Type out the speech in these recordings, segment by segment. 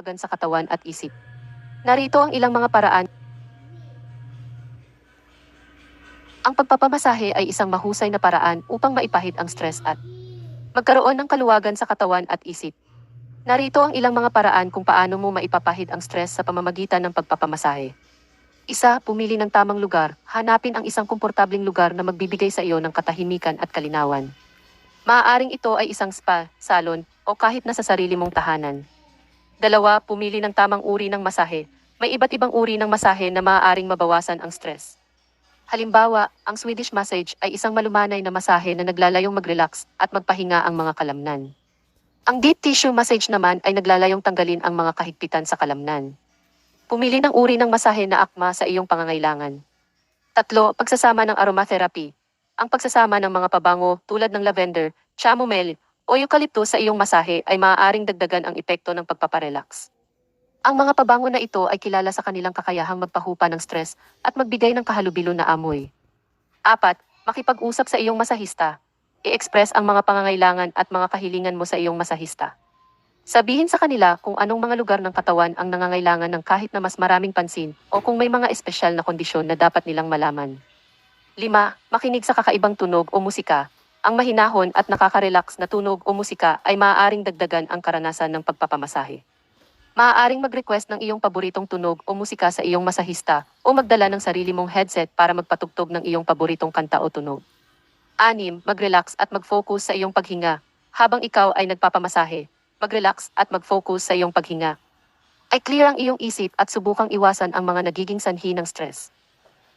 kaluwagan sa katawan at isip. Narito ang ilang mga paraan. Ang pagpapamasahe ay isang mahusay na paraan upang maipahid ang stress at magkaroon ng kaluwagan sa katawan at isip. Narito ang ilang mga paraan kung paano mo maipapahid ang stress sa pamamagitan ng pagpapamasahe. Isa, pumili ng tamang lugar. Hanapin ang isang komportabling lugar na magbibigay sa iyo ng katahimikan at kalinawan. Maaaring ito ay isang spa, salon, o kahit na sa sarili mong tahanan. Dalawa, pumili ng tamang uri ng masahe. May iba't ibang uri ng masahe na maaaring mabawasan ang stress. Halimbawa, ang Swedish massage ay isang malumanay na masahe na naglalayong mag-relax at magpahinga ang mga kalamnan. Ang deep tissue massage naman ay naglalayong tanggalin ang mga kahigpitan sa kalamnan. Pumili ng uri ng masahe na akma sa iyong pangangailangan. Tatlo, pagsasama ng aromatherapy. Ang pagsasama ng mga pabango tulad ng lavender, chamomile, o eucalyptus sa iyong masahe ay maaaring dagdagan ang epekto ng pagpaparelax. Ang mga pabango na ito ay kilala sa kanilang kakayahang magpahupa ng stress at magbigay ng kahalubilo na amoy. Apat, makipag-usap sa iyong masahista. I-express ang mga pangangailangan at mga kahilingan mo sa iyong masahista. Sabihin sa kanila kung anong mga lugar ng katawan ang nangangailangan ng kahit na mas maraming pansin o kung may mga espesyal na kondisyon na dapat nilang malaman. 5. Makinig sa kakaibang tunog o musika. Ang mahinahon at nakaka-relax na tunog o musika ay maaaring dagdagan ang karanasan ng pagpapamasahe. Maaaring mag-request ng iyong paboritong tunog o musika sa iyong masahista o magdala ng sarili mong headset para magpatugtog ng iyong paboritong kanta o tunog. 6. Mag-relax at mag-focus sa iyong paghinga. Habang ikaw ay nagpapamasahe, mag-relax at mag-focus sa iyong paghinga. Ay clear ang iyong isip at subukang iwasan ang mga nagiging sanhi ng stress.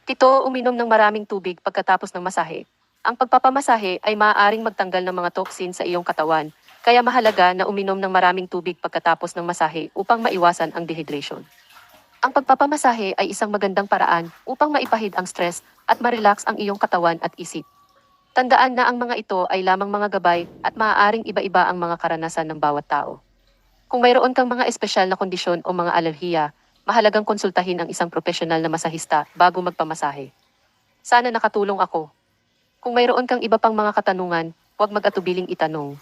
Pito, uminom ng maraming tubig pagkatapos ng masahe. Ang pagpapamasahe ay maaaring magtanggal ng mga toxin sa iyong katawan, kaya mahalaga na uminom ng maraming tubig pagkatapos ng masahe upang maiwasan ang dehydration. Ang pagpapamasahe ay isang magandang paraan upang maipahid ang stress at ma-relax ang iyong katawan at isip. Tandaan na ang mga ito ay lamang mga gabay at maaaring iba-iba ang mga karanasan ng bawat tao. Kung mayroon kang mga espesyal na kondisyon o mga alerhiya, mahalagang konsultahin ang isang profesional na masahista bago magpamasahe. Sana nakatulong ako. Kung mayroon kang iba pang mga katanungan, huwag mag-atubiling itanong.